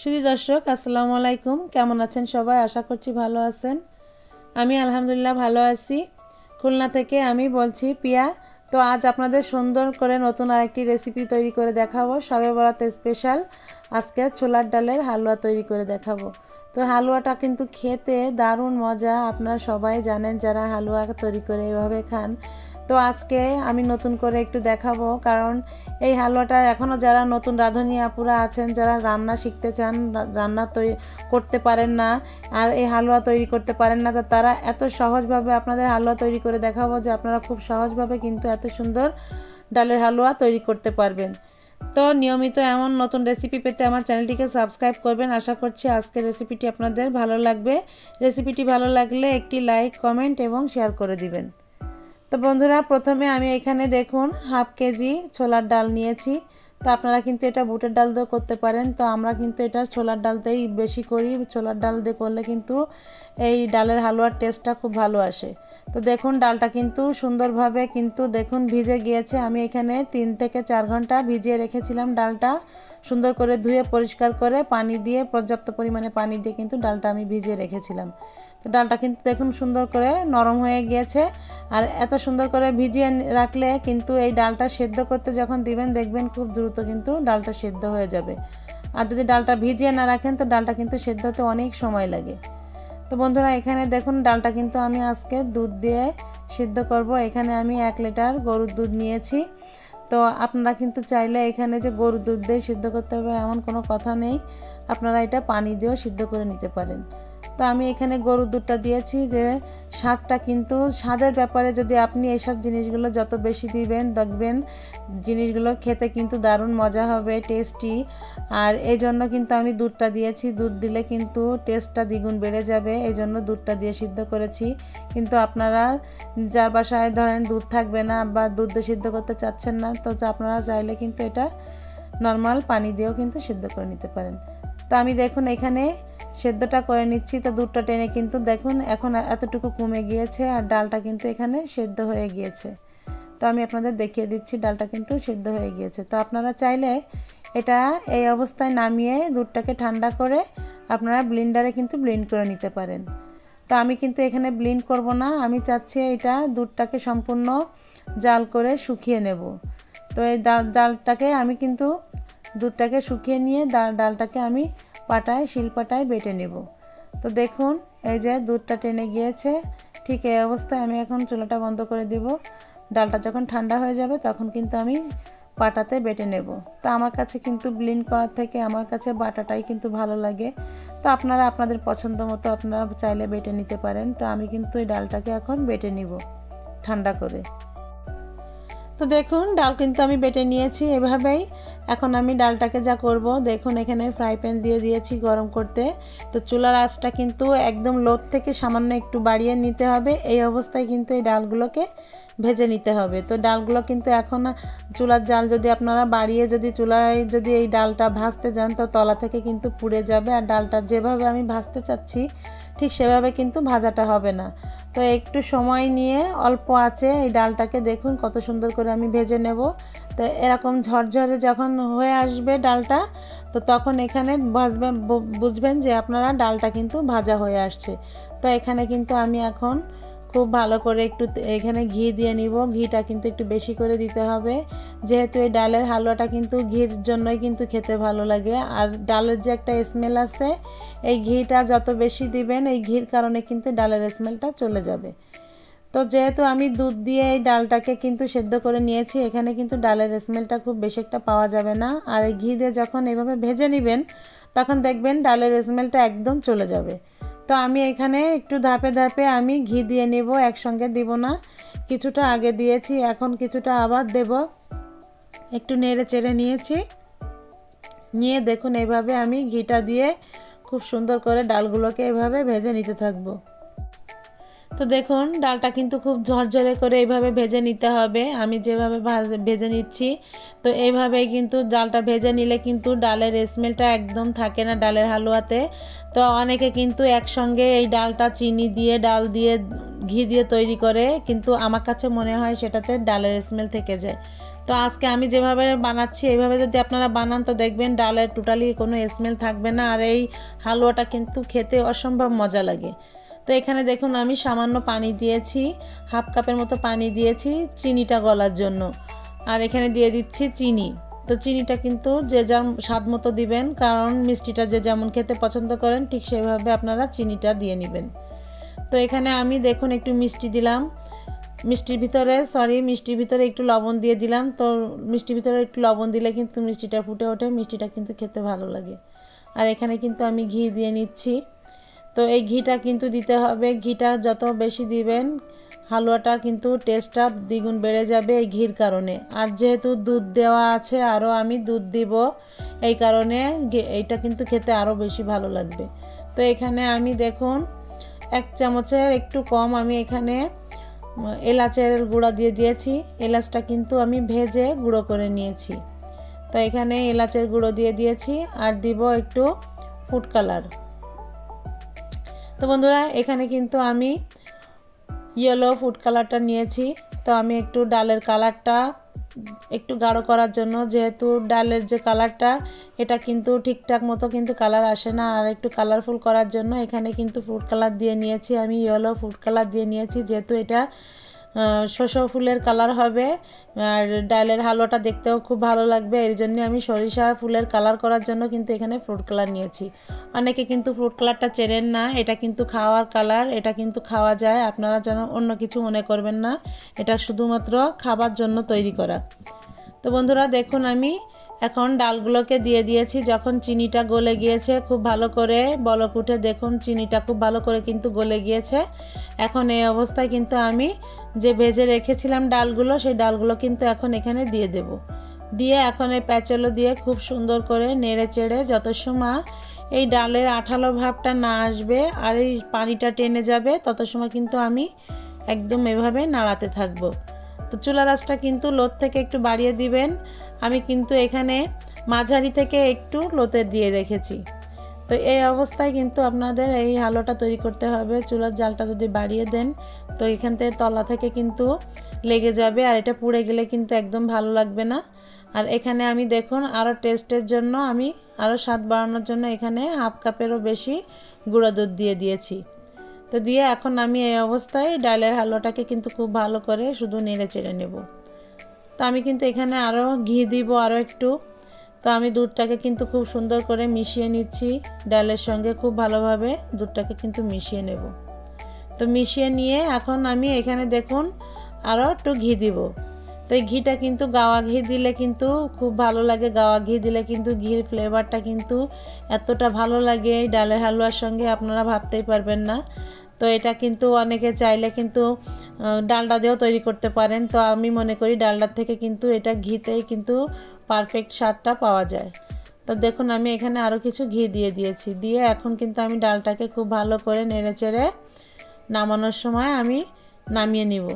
শুধু দর্শক, আসসালামু আলাইকুম। কেমন আছেন সবাই? আশা করছি ভালো আছেন। আমি আলহামদুলিল্লাহ ভালো আছি। খুলনা থেকে আমি বলছি পিয়া, তো আজ আপনাদের সুন্দর করে নতুন আরেকটি রেসিপি তৈরি করে দেখাবো। সবে বরাতে স্পেশাল আজকে ছোলার ডালের হালুয়া তৈরি করে দেখাবো। তো হালুয়াটা কিন্তু খেতে দারুণ মজা। আপনারা সবাই জানেন যারা হালুয়া তৈরি করে এভাবে খান তো আজকে আমি নতুন করে একটু দেখাবো, কারণ এই হালুয়াটা এখনও যারা নতুন রাঁধুনি আপুরা আছেন, যারা রান্না শিখতে চান রান্না তৈরি করতে পারেন না আর এই হালুয়া তৈরি করতে পারেন না, তো তারা এত সহজভাবে আপনাদের হালুয়া তৈরি করে দেখাবো যে আপনারা খুব সহজভাবে কিন্তু এত সুন্দর ডালের হালুয়া তৈরি করতে পারবেন। তো নিয়মিত এমন নতুন রেসিপি পেতে আমার চ্যানেলটিকে সাবস্ক্রাইব করবেন। আশা করছি আজকের রেসিপিটি আপনাদের ভালো লাগবে। রেসিপিটি ভালো লাগলে একটি লাইক, কমেন্ট এবং শেয়ার করে দিবেন। তো বন্ধুরা, প্রথমে আমি এখানে দেখুন, হাফ কেজি ছোলার ডাল নিয়েছি। তো আপনারা কিন্তু এটা বুটের ডাল দিয়েও করতে পারেন। তো আমরা কিন্তু এটা ছোলার ডাল দিয়েই বেশি করি। ছোলার ডাল দিয়ে করলে কিন্তু এই ডালের হালুয়ার টেস্টটা খুব ভালো আসে। তো দেখুন, ডালটা কিন্তু সুন্দরভাবে কিন্তু দেখুন ভিজে গিয়েছে। আমি এখানে তিন থেকে চার ঘণ্টা ভিজিয়ে রেখেছিলাম ডালটা। সুন্দর করে ধুয়ে পরিষ্কার করে পানি দিয়ে, পর্যাপ্ত পরিমাণে পানি দিয়ে কিন্তু ডালটা আমি ভিজিয়ে রেখেছিলাম। তো ডালটা কিন্তু দেখুন সুন্দর করে নরম হয়ে গিয়েছে। আর এত সুন্দর করে ভিজিয়ে রাখলে কিন্তু এই ডালটা সেদ্ধ করতে যখন দিবেন, দেখবেন খুব দ্রুত কিন্তু ডালটা সেদ্ধ হয়ে যাবে। আর যদি ডালটা ভিজিয়ে না রাখেন, তো ডালটা কিন্তু সেদ্ধ হতে অনেক সময় লাগে। তো বন্ধুরা, এখানে দেখুন ডালটা কিন্তু আমি আজকে দুধ দিয়ে সিদ্ধ করব। এখানে আমি এক লিটার গরুর দুধ নিয়েছি। তো আপনারা কিন্তু চাইলে এখানে যে গরুর দুধ দিয়ে সিদ্ধ করতে হবে, এমন কোনো কথা নেই। আপনারা এটা পানি দিয়েও সিদ্ধ করে নিতে পারেন। তো আমি এখানে গরুর দুধটা দিয়েছি যে স্বাদটা কিন্তু স্বাদের ব্যাপারে যদি আপনি এইসব জিনিসগুলো যত বেশি দিবেন, দেখবেন জিনিসগুলো খেতে কিন্তু দারুণ মজা হবে টেস্টি আর এই জন্য কিন্তু আমি দুধটা দিয়েছি। দুধ দিলে কিন্তু টেস্টটা দ্বিগুণ বেড়ে যাবে। এই জন্য দুধটা দিয়ে সিদ্ধ করেছি। কিন্তু আপনারা যার বাসায় ধরেন দুধ থাকবে না বা দুধ দিয়ে সিদ্ধ করতে চাচ্ছেন না, তো আপনারা চাইলে কিন্তু এটা নর্মাল পানি দিয়েও কিন্তু সিদ্ধ করে নিতে পারেন। তো আমি দেখুন এখানে সেদ্ধটা করে নিচ্ছি। তো দুধটা টেনে কিন্তু দেখুন এখন এতটুকু কমে গিয়েছে আর ডালটা কিন্তু এখানে সেদ্ধ হয়ে গিয়েছে। তো আমি আপনাদের দেখিয়ে দিচ্ছি ডালটা কিন্তু সেদ্ধ হয়ে গিয়েছে। তো আপনারা চাইলে এটা এই অবস্থায় নামিয়ে দুধটাকে ঠান্ডা করে আপনারা ব্লিন্ডারে কিন্তু ব্লিন্ড করে নিতে পারেন। তো আমি কিন্তু এখানে ব্লিন্ড করব না, আমি চাচ্ছি এটা দুধটাকে সম্পূর্ণ জাল করে শুকিয়ে নেব। তো এই ডাল, ডালটাকে আমি কিন্তু দুধটাকে শুকিয়ে নিয়ে ডাল ডালটাকে আমি পাটায়, শিলপাটায় বেটে নেব। তো দেখুন, এই যে দুধটা টেনে গিয়েছে, ঠিক এই অবস্থায় আমি এখন চুলাটা বন্ধ করে দিব। ডালটা যখন ঠান্ডা হয়ে যাবে, তখন কিন্তু আমি পাটাতে বেটে নেব। তো আমার কাছে কিন্তু ব্লিন করার থেকে আমার কাছে বাটাটাই কিন্তু ভালো লাগে। তো আপনারা আপনাদের পছন্দ মতো আপনারা চাইলে বেটে নিতে পারেন। তো আমি কিন্তু এই ডালটাকে এখন বেটে নিব, ঠান্ডা করে। তো দেখুন, ডাল কিন্তু আমি বেটে নিয়েছি এভাবেই। এখন আমি ডালটাকে যা করব, দেখুন এখানে ফ্রাই প্যান দিয়ে দিয়েছি গরম করতে। তো চুলার আঁচটা কিন্তু একদম লোদ থেকে সামান্য একটু বাড়িয়ে নিতে হবে। এই অবস্থায় কিন্তু এই ডালগুলোকে ভেজে নিতে হবে। তো ডালগুলো কিন্তু এখন চুলার জাল যদি আপনারা বাড়িয়ে যদি চুলায় যদি এই ডালটা ভাজতে যান, তো তলা থেকে কিন্তু পুড়ে যাবে। আর ডালটা যেভাবে আমি ভাজতে চাচ্ছি, ঠিক সেভাবে কিন্তু ভাজাটা হবে না। তো একটু সময় নিয়ে অল্প আছে, এই ডালটাকে দেখুন কত সুন্দর করে আমি ভেজে নেব। তো এরকম ঝরঝরে যখন হয়ে আসবে ডালটা, তো তখন এখানে ভাজবেন বুঝবেন যে আপনারা ডালটা কিন্তু ভাজা হয়ে আসছে। তো এখানে কিন্তু আমি এখন খুব ভালো করে একটু এখানে ঘি দিয়ে নিব। ঘিটা কিন্তু একটু বেশি করে দিতে হবে। যেহেতু এই ডালের হালুয়াটা কিন্তু ঘির জন্যই কিন্তু খেতে ভালো লাগে। আর ডালের যে একটা স্মেল আছে, এই ঘিটা যত বেশি দিবেন, এই ঘির কারণে কিন্তু ডালের স্মেলটা চলে যাবে। তো যেহেতু আমি দুধ দিয়ে এই ডালটাকে কিন্তু সেদ্ধ করে নিয়েছি, এখানে কিন্তু ডালের স্মেলটা খুব বেশি একটা পাওয়া যাবে না। আর এই ঘি দিয়ে যখন এভাবে ভেজে নেবেন, তখন দেখবেন ডালের স্মেলটা একদম চলে যাবে। তো আমি এখানে একটু ধাপে ধাপে আমি ঘি দিয়ে নেব, একসঙ্গে দিব না। কিছুটা আগে দিয়েছি, এখন কিছুটা আবার দেব। একটু নেড়ে চেড়ে নিয়েছি। নিয়ে দেখুন এইভাবে আমি ঘিটা দিয়ে খুব সুন্দর করে ডালগুলোকে এভাবে ভেজে নিতে থাকব। তো দেখুন, ডালটা কিন্তু খুব ঝরঝরে করে এইভাবে ভেজে নিতে হবে। আমি যেভাবে ভাজ- নিচ্ছি, তো এইভাবেই কিন্তু ডালটা ভেজে নিলে কিন্তু ডালের স্মেলটা একদম থাকে না ডালের হালুয়াতে। তো অনেকে কিন্তু একসঙ্গে এই ডালটা চিনি দিয়ে, ডাল দিয়ে, ঘি দিয়ে তৈরি করে কিন্তু আমার কাছে মনে হয় সেটাতে ডালের স্মেল থেকে যায়। তো আজকে আমি যেভাবে বানাচ্ছি, এইভাবে যদি আপনারা বানান তো দেখবেন ডালের টোটালি কোনো স্মেল থাকবে না। আর এই হালুয়াটা কিন্তু খেতে অসম্ভব মজা লাগে। তো এখানে দেখুন আমি সামান্য পানি দিয়েছি, হাফ কাপের মতো পানি দিয়েছি চিনিটা গলার জন্য। আর এখানে দিয়ে দিচ্ছি চিনি। তো চিনিটা কিন্তু যে যার স্বাদ মতো দিবেন, কারণ মিষ্টিটা যে যেমন খেতে পছন্দ করেন, ঠিক সেভাবে আপনারা চিনিটা দিয়ে নেবেন। তো এখানে আমি দেখুন একটু মিষ্টি দিলাম। মিষ্টির ভিতরে সরি মিষ্টির ভিতরে একটু লবণ দিয়ে দিলাম। তো মিষ্টির ভিতরে একটু লবণ দিলে কিন্তু মিষ্টিটা ফুটে ওঠে, মিষ্টিটা কিন্তু খেতে ভালো লাগে। আর এখানে কিন্তু আমি ঘি দিয়ে নিচ্ছি। তো এই ঘিটা কিন্তু দিতে হবে। ঘিটা যত বেশি দিবেন, হালুয়াটা কিন্তু টেস্টটা দ্বিগুণ বেড়ে যাবে এই ঘির কারণে। আর যেহেতু দুধ দেওয়া আছে আরও আমি দুধ দিব। এই কারণে এইটা কিন্তু খেতে আরও বেশি ভালো লাগবে। তো এখানে আমি দেখুন, এক চামচের একটু কম আমি এখানে এলাচের গুঁড়া দিয়ে দিয়েছি। এলাচটা কিন্তু আমি ভেজে গুঁড়ো করে নিয়েছি। তো এখানে এলাচের গুঁড়ো দিয়ে দিয়েছি। আর দিব একটু ফুড কালার। তো বন্ধুরা, এখানে কিন্তু আমি ইয়েলো ফুড কালারটা নিয়েছি। তো আমি একটু ডালের কালারটা একটু গাঢ় করার জন্য, যেহেতু ডালের যে কালারটা এটা কিন্তু ঠিকঠাক মতো কিন্তু কালার আসে না। আর একটু কালারফুল করার জন্য এখানে কিন্তু ফুড কালার দিয়ে নিয়েছি। আমি ইয়েলো ফুড কালার দিয়ে নিয়েছি, যেহেতু এটা শস্য ফুলের কালার হবে। আর ডালের হালুয়াটা দেখতেও খুব ভালো লাগবে। এর জন্য আমি সরিষা ফুলের কালার করার জন্য কিন্তু এখানে ফ্রুট কালার নিয়েছি। অনেকে কিন্তু ফ্রুট কালারটা চেনেন না। এটা কিন্তু খাওয়ার কালার এটা কিন্তু খাওয়া যায়। আপনারা যেন অন্য কিছু মনে করবেন না। এটা শুধুমাত্র খাবার জন্য তৈরি করা। তো বন্ধুরা, দেখুন আমি এখন ডালগুলোকে দিয়ে দিয়েছি। যখন চিনিটা গলে গিয়েছে, খুব ভালো করে বলক উঠে দেখুন, চিনিটা খুব ভালো করে কিন্তু গলে গিয়েছে। এখন এই অবস্থায় কিন্তু আমি যে ভেজে রেখেছিলাম ডালগুলো, সেই ডালগুলো কিন্তু এখন এখানে দিয়ে দেব। দিয়ে এখন এই প্যাচেলো দিয়ে খুব সুন্দর করে নেড়ে চেড়ে যত সময় এই ডালের আঠালো ভাবটা না আসবে আর এই পানিটা টেনে যাবে, তত সময় কিন্তু আমি একদম এভাবে নাড়াতে থাকব। তো চুলা রাসটা কিন্তু লোত থেকে একটু বাড়িয়ে দিবেন। আমি কিন্তু এখানে মাঝারি থেকে একটু লোতে দিয়ে রেখেছি। তো এই অবস্থায় কিন্তু আপনাদের এই হালুয়াটা তৈরি করতে হবে। চুলার জালটা যদি বাড়িয়ে দেন, তো এখান থেকে তলা থেকে কিন্তু লেগে যাবে আর এটা পুড়ে গেলে কিন্তু একদম ভালো লাগবে না। আর এখানে আমি দেখুন আরও টেস্টের জন্য আমি আরও স্বাদ বাড়ানোর জন্য এখানে হাফ কাপেরও বেশি গুঁড়া দুধ দিয়ে দিয়েছি। তো দিয়ে এখন আমি এই অবস্থায় ডালের হালুয়াটাকে কিন্তু খুব ভালো করে শুধু নেড়ে চেড়ে নেব। তো আমি কিন্তু এখানে আরও ঘি দিব আরও একটু। তো আমি দুধটাকে কিন্তু খুব সুন্দর করে মিশিয়ে নিচ্ছি ডালের সঙ্গে খুব ভালোভাবে। দুধটাকে কিন্তু মিশিয়ে নেব। তো মিশিয়ে নিয়ে এখন আমি এখানে দেখুন আরও একটু ঘি দিব। তো এই ঘিটা কিন্তু গাওয়া ঘি দিলে কিন্তু খুব ভালো লাগে। গাওয়া ঘি দিলে কিন্তু ঘির ফ্লেভারটা কিন্তু এতটা ভালো লাগে। এই ডালের হালুয়ার সঙ্গে আপনারা ভাবতেই পারবেন না। তো এটা কিন্তু অনেকে চাইলে কিন্তু ডালডা দিয়েও তৈরি করতে পারেন। তো আমি মনে করি ডালডার থেকে কিন্তু এটা ঘিতেই কিন্তু পারফেক্ট স্বাদটা পাওয়া যায়। তো দেখুন, আমি এখানে আরও কিছু ঘি দিয়ে দিয়েছি। দিয়ে এখন কিন্তু আমি ডালটাকে খুব ভালো করে নেড়ে চেড়ে নামানোর সময় আমি নামিয়ে নিব।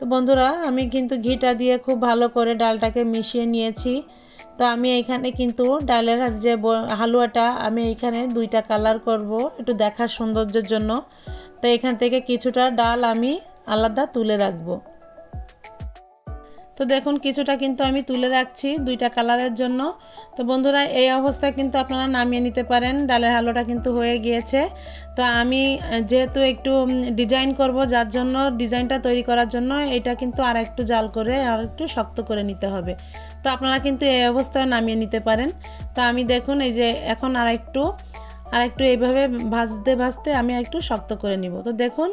তো বন্ধুরা, আমি কিন্তু ঘিটা দিয়ে খুব ভালো করে ডালটাকে মিশিয়ে নিয়েছি। তো আমি এখানে কিন্তু ডালের যে হালুয়াটা, আমি এখানে দুইটা কালার করব একটু দেখার সৌন্দর্যের জন্য। তো এখান থেকে কিছুটা ডাল আমি আলাদা তুলে রাখব। তো দেখুন, কিছুটা কিন্তু আমি তুলে রাখছি দুইটা কালারের জন্য। তো বন্ধুরা, এই অবস্থায় কিন্তু আপনারা নামিয়ে নিতে পারেন। ডালের হালুয়াটা কিন্তু হয়ে গিয়েছে। তো আমি যেহেতু একটু ডিজাইন করব, যার জন্য ডিজাইনটা তৈরি করার জন্য এটা কিন্তু আর একটু জাল করে, আর একটু শক্ত করে নিতে হবে। তো আপনারা কিন্তু এই অবস্থায় নামিয়ে নিতে পারেন। তো আমি দেখুন, এই যে এখন আর একটু আর একটু এইভাবে ভাজতে ভাজতে আমি একটু শক্ত করে নিব। তো দেখুন,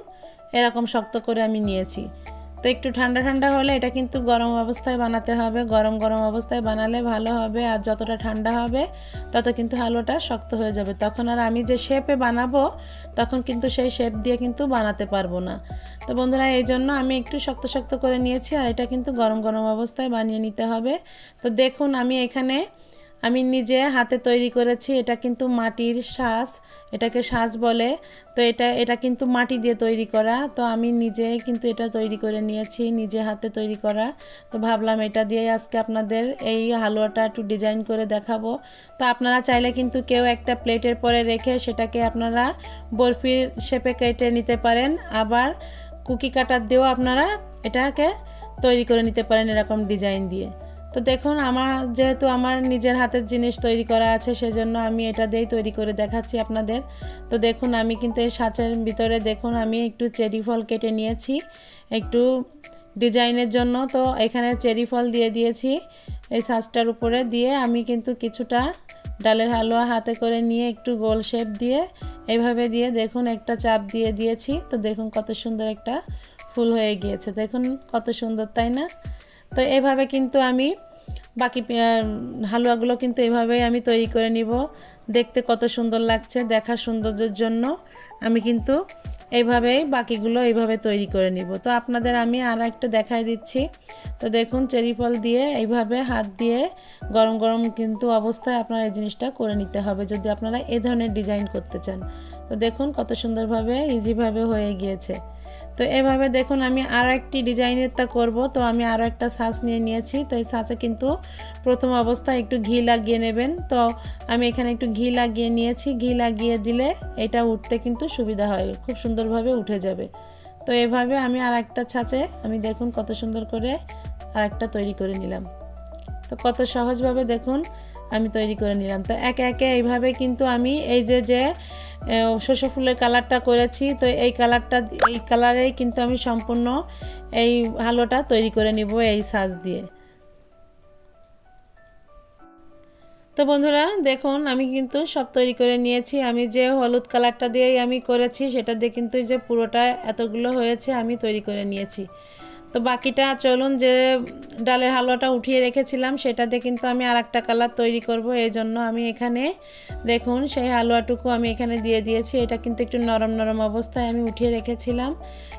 এরকম শক্ত করে আমি নিয়েছি। তো একটু ঠান্ডা ঠান্ডা হলে এটা কিন্তু গরম অবস্থায় বানাতে হবে। গরম গরম অবস্থায় বানালে ভালো হবে আর যতটা ঠান্ডা হবে, তত কিন্তু হালুয়াটা শক্ত হয়ে যাবে। তখন আর আমি যে শেপে বানাবো, তখন কিন্তু সেই শেপ দিয়ে কিন্তু বানাতে পারব না। তো বন্ধুরা, এই জন্য আমি একটু শক্ত শক্ত করে নিয়েছি আর এটা কিন্তু গরম গরম অবস্থায় বানিয়ে নিতে হবে। তো দেখুন, আমি এখানে আমি নিজে হাতে তৈরি করেছি, এটা কিন্তু মাটির সাজ, এটাকে সাজ বলে। তো এটা এটা কিন্তু মাটি দিয়ে তৈরি করা। তো আমি নিজে কিন্তু এটা তৈরি করে নিয়েছি, নিজে হাতে তৈরি করা। তো ভাবলাম এটা দিয়ে আজকে আপনাদের এই হালুয়াটা একটু ডিজাইন করে দেখাবো। তো আপনারা চাইলে কিন্তু কেউ একটা প্লেটের পরে রেখে সেটাকে আপনারা বরফির শেপে কেটে নিতে পারেন। আবার কুকি কাটার দিয়েও আপনারা এটাকে তৈরি করে নিতে পারেন এরকম ডিজাইন দিয়ে। তো দেখুন, আমার যেহেতু আমার নিজের হাতের জিনিস তৈরি করা আছে, সেজন্য আমি এটা দিয়েই তৈরি করে দেখাচ্ছি আপনাদের। তো দেখুন, আমি কিন্তু এই সাঁচের ভিতরে দেখুন, আমি একটু চেরি ফল কেটে নিয়েছি, একটু ডিজাইনের জন্য। তো এখানে চেরি ফল দিয়ে দিয়েছি, এই সাঁচটার উপরে দিয়ে আমি কিন্তু কিছুটা ডালের হালুয়া হাতে করে নিয়ে একটু গোল শেপ দিয়ে এইভাবে দিয়ে দেখুন, একটা চাপ দিয়ে দিয়েছি। তো দেখুন, কত সুন্দর একটা ফুল হয়ে গিয়েছে। দেখুন, কত সুন্দর, তাই না? তো এভাবে কিন্তু আমি বাকি হালুয়াগুলো কিন্তু এভাবেই আমি তৈরি করে নিব। দেখতে কত সুন্দর লাগছে, দেখার সৌন্দর্যের জন্য আমি কিন্তু এইভাবেই বাকিগুলো এইভাবে তৈরি করে নিব। তো আপনাদের আমি আর একটা দেখাই দিচ্ছি। তো দেখুন, চেরি ফল দিয়ে এইভাবে হাত দিয়ে গরম গরম কিন্তু অবস্থায় আপনারা এই জিনিসটা করে নিতে হবে, যদি আপনারা এ ধরনের ডিজাইন করতে চান। তো দেখুন, কত সুন্দরভাবে ইজিভাবে হয়ে গিয়েছে। তো এভাবে দেখুন আমি আরও একটি ডিজাইনেরটা করব। তো আমি আরও একটা সাজ নিয়ে নিয়েছি। তো এই সাজে কিন্তু প্রথম অবস্থায় একটু ঘি লাগিয়ে নেবেন। তো আমি এখানে একটু ঘি লাগিয়ে নিয়েছি। ঘি লাগিয়ে দিলে এটা উঠতে কিন্তু সুবিধা হয়, খুব সুন্দরভাবে উঠে যাবে। তো এভাবে আমি আর একটা ছাঁচে আমি দেখুন কত সুন্দর করে আর একটা তৈরি করে নিলাম। তো কত সহজভাবে দেখুন আমি তৈরি করে নিলাম। তো একে একে এইভাবে কিন্তু আমি এই যে যে শস্য ফুলের কালারটা করেছি। তো এই কালারটা, এই কালারেই কিন্তু আমি সম্পূর্ণ এই হালুয়াটা তৈরি করে নিব এই সাজ দিয়ে। তো বন্ধুরা, দেখুন, আমি কিন্তু সব তৈরি করে নিয়েছি। আমি যে হলুদ কালারটা দিয়েই আমি করেছি, সেটা দিয়ে কিন্তু যে পুরোটা এতগুলো হয়েছে, আমি তৈরি করে নিয়েছি। তো বাকিটা চলুন যে ডালের হালুয়াটা উঠিয়ে রেখেছিলাম সেটাতে কিন্তু আমি আর একটা কালার তৈরি করব। এই জন্য আমি এখানে দেখুন সেই হালুয়াটুকু আমি এখানে দিয়ে দিয়েছি। এটা কিন্তু একটু নরম নরম অবস্থায় আমি উঠিয়ে রেখেছিলাম।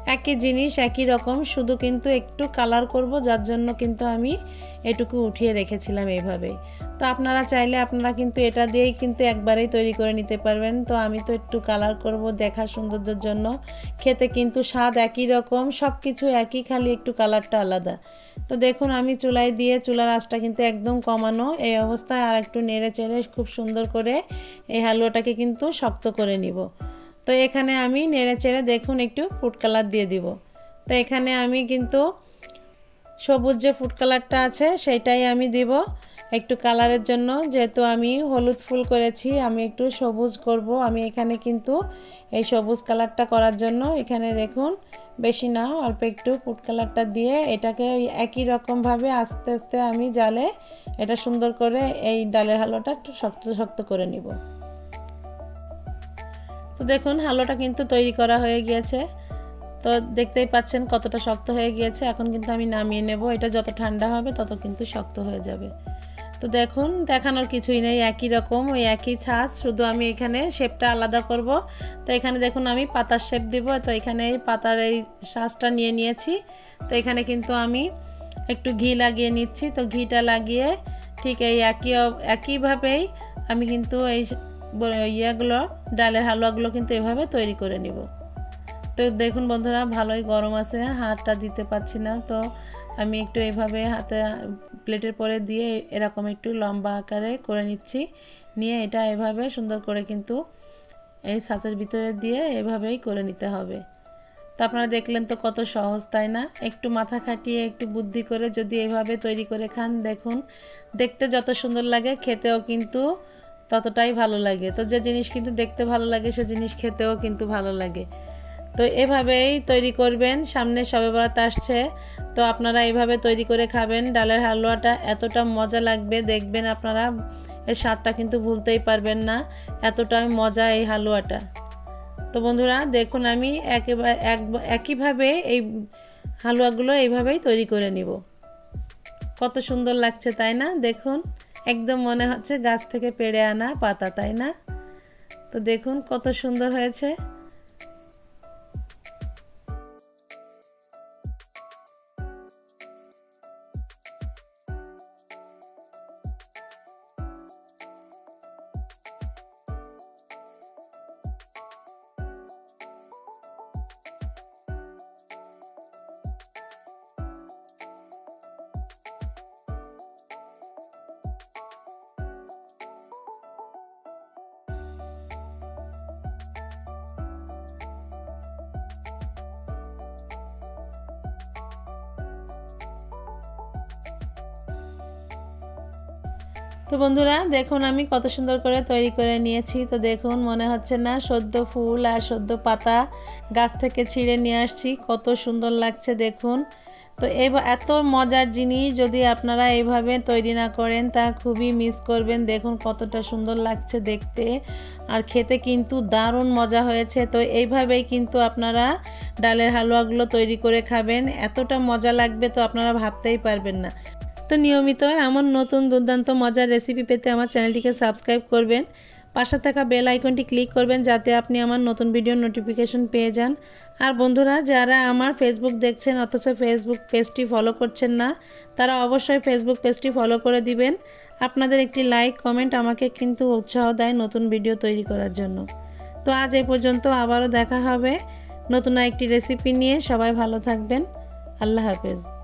একই জিনিস, একই রকম, শুধু কিন্তু একটু কালার করব, যার জন্য কিন্তু আমি এটুকু উঠিয়ে রেখেছিলাম এইভাবেই তো আপনারা চাইলে আপনারা কিন্তু এটা দিয়েই কিন্তু একবারেই তৈরি করে নিতে পারবেন। তো আমি তো একটু কালার করব দেখা সৌন্দর্যের জন্য। খেতে কিন্তু স্বাদ একই রকম সব কিছু একই, খালি একটু কালারটা আলাদা। তো দেখুন, আমি চুলায় দিয়ে চুলার আঁচটা কিন্তু একদম কমানো। এই অবস্থায় আর একটু নেড়ে চেড়ে খুব সুন্দর করে এই হালুয়াটাকে কিন্তু শক্ত করে নিব। তো এখানে আমি নেড়ে চেড়ে দেখুন একটু ফুড কালার দিয়ে দিব। তো এখানে আমি কিন্তু সবুজ যে ফুড কালারটা আছে, সেটাই আমি দিব। একটু কালারের জন্য। যেহেতু আমি হলুদ ফুল করেছি, আমি একটু সবুজ করব। আমি এখানে কিন্তু এই সবুজ কালারটা করার জন্য এখানে দেখুন, বেশি না, অল্প একটু ফুড কালারটা দিয়ে এটাকে একই রকমভাবে আস্তে আস্তে আমি জালে এটা সুন্দর করে এই ডালের হালুয়াটা একটু শক্ত শক্ত করে নিব। তো দেখুন, হালুয়াটা কিন্তু তৈরি করা হয়ে গিয়েছে। তো দেখতেই পাচ্ছেন কতটা শক্ত হয়ে গিয়েছে। এখন কিন্তু আমি নামিয়ে নেব। এটা যত ঠান্ডা হবে, তত কিন্তু শক্ত হয়ে যাবে। তো দেখুন, দেখানোর কিছুই নেই, একই রকম, ওই একই ছাঁচ, শুধু আমি এখানে শেপটা আলাদা করব। তো এখানে দেখুন, আমি পাতার শেপ দিব, তো এখানে এই পাতার এই শ্বাসটা নিয়ে নিয়েছি। তো এখানে কিন্তু আমি একটু ঘি লাগিয়ে নিচ্ছি, তো ঘিটা লাগিয়ে ঠিক এই একই একইভাবেই আমি কিন্তু এই ইয়েগুলো, ডালের হালুয়াগুলো কিন্তু এভাবে তৈরি করে নিব। তো দেখুন বন্ধুরা, ভালোই গরম আছে, হাতটা দিতে পারছি না, তো আমি একটু এভাবে হাতে প্লেটের পরে দিয়ে এরকম একটু লম্বা আকারে করে নিচ্ছি। নিয়ে এটা এভাবে সুন্দর করে কিন্তু এই সাঁচের ভিতরে দিয়ে এভাবেই করে নিতে হবে। তো আপনারা দেখলেন তো কত সহজ, তাই না? একটু মাথা খাটিয়ে একটু বুদ্ধি করে যদি এভাবে তৈরি করে খান, দেখুন, দেখতে যত সুন্দর লাগে, খেতেও কিন্তু ততটাই ভালো লাগে। তো যে জিনিস কিন্তু দেখতে ভালো লাগে, সে জিনিস খেতেও কিন্তু ভালো লাগে। তো এভাবেই তৈরি করবেন। সামনে সবে বরাত আসছে তো আপনারা এইভাবে তৈরি করে খাবেন। ডালের হালুয়াটা এতটা মজা লাগবে, দেখবেন আপনারা। এর স্বাদটা কিন্তু ভুলতেই পারবেন না, এতটাই মজা এই হালুয়াটা। তো বন্ধুরা, দেখুন আমি একেবারে এক, একইভাবে এই হালুয়াগুলো এইভাবেই তৈরি করে নিব। কত সুন্দর লাগছে, তাই না? দেখুন, একদম মনে হচ্ছে গাছ থেকে পেড়ে আনা পাতা, তাই না? তো দেখুন কত সুন্দর হয়েছে। তো বন্ধুরা, দেখুন আমি কত সুন্দর করে তৈরি করে নিয়েছি। তো দেখুন, মনে হচ্ছে না সদ্য ফুল আর সদ্য পাতা গাছ থেকে ছিঁড়ে নিয়ে আসছি। কত সুন্দর লাগছে দেখুন। তো এই এত মজার জিনিস যদি আপনারা এইভাবে তৈরি না করেন, তা খুবই মিস করবেন। দেখুন, কতটা সুন্দর লাগছে দেখতে। আর খেতে কিন্তু দারুণ মজা হয়েছে। তো এইভাবেই কিন্তু আপনারা ডালের হালুয়াগুলো তৈরি করে খাবেন। এতটা মজা লাগবে তো আপনারা ভাবতেই পারবেন না। তো নিয়মিত এমন নতুন দুর্দান্ত মজার রেসিপি পেতে আমার চ্যানেলটিকে সাবস্ক্রাইব করবেন। পাশে থাকা বেল আইকনটি ক্লিক করবেন যাতে আপনি আমার নতুন ভিডিওর নোটিফিকেশন পেয়ে যান। আর বন্ধুরা, যারা আমার ফেসবুক দেখছেন অথচ ফেসবুক পেজটি ফলো করছেন না, তারা অবশ্যই ফেসবুক পেজটি ফলো করে দিবেন। আপনাদের একটি লাইক কমেন্ট আমাকে কিন্তু উৎসাহ দেয় নতুন ভিডিও তৈরি করার জন্য। তো আজ এই পর্যন্ত আবারও দেখা হবে নতুন একটি রেসিপি নিয়ে। সবাই ভালো থাকবেন। আল্লাহ হাফেজ।